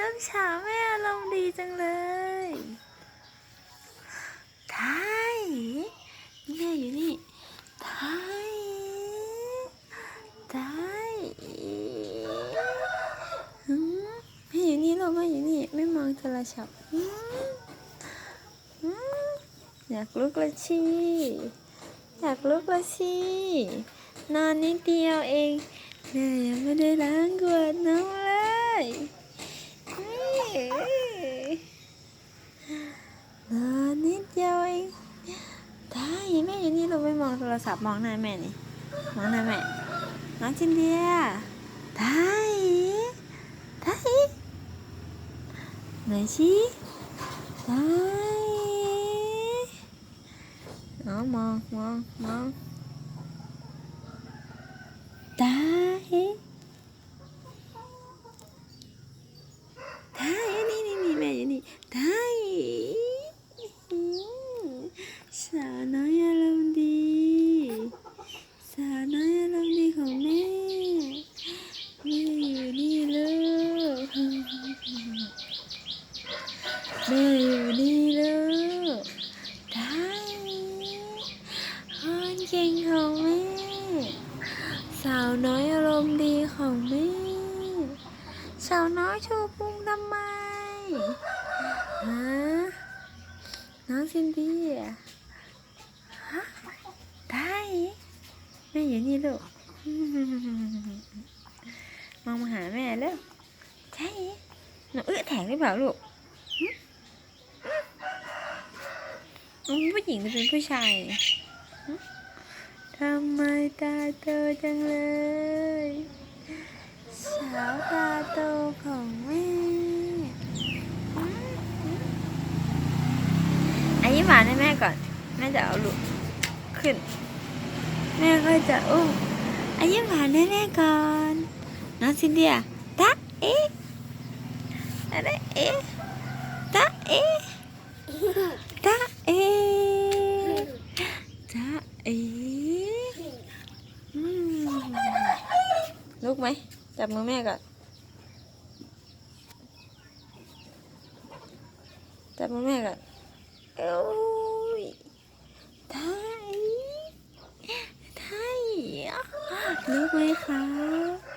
น้ำฉาแม่อารมณ์ดีจังเลยไทยแม่อยู่นี่ไทยไทยแม่อยู่นี่ลูกแม่อยู่นี่ไม่มองโทรศัพท์อยากลุกละชีอยากลุกละชีนอนนิดเดียวเองแม่ยังไม่ได้ล้างขวดน้ำเลย นอนนิ ดเดียวเองได้แม่อยู่นี่เราไม่มองโทรศัพท์มองหน้าแม่นี่มองหน้าแม่น้องจินเดียได้ได้ไหนชี้ได้อ๋อมองมองมองได้นี่นี่นี่แม่อยู่นี่ได้ สาวน้อยอารมณ์ดี สาวน้อยอารมณ์ดีของแม่แม่อยู่นี่ลูกแม่อยู่นี่ลูกได้คนเก่งของแม่ สาวน้อยอารมณ์ดีของแม่ สาวน้อยโชว์พุงทำไมฮะน้องซินดี้อะฮะ ได้ แม่อยู่นี่ลูกมองมาหาแม่แล้วใช่หนูเอื้อแถงหรือเปล่าลูกผู้หญิงจะเป็นผู้ชายทำไมตาโตจังเลย สาวตาโตของแม่อันนี้หวานให้แม่ก่อน แม่จะเอาลูกขึ้น แม่ก็จะอุ้มอันนี้หวานให้แม่ก่อนน้องซินเดียตาเอ๊ะอะไรเอ๊ะตาเอ๊ะตาเอ๊ะตาเอ๊ะลุกไหมจับมือแม่ก่อนจับมือแม่ก่อนโอ้ยไทยไทย ลูกไหมคะ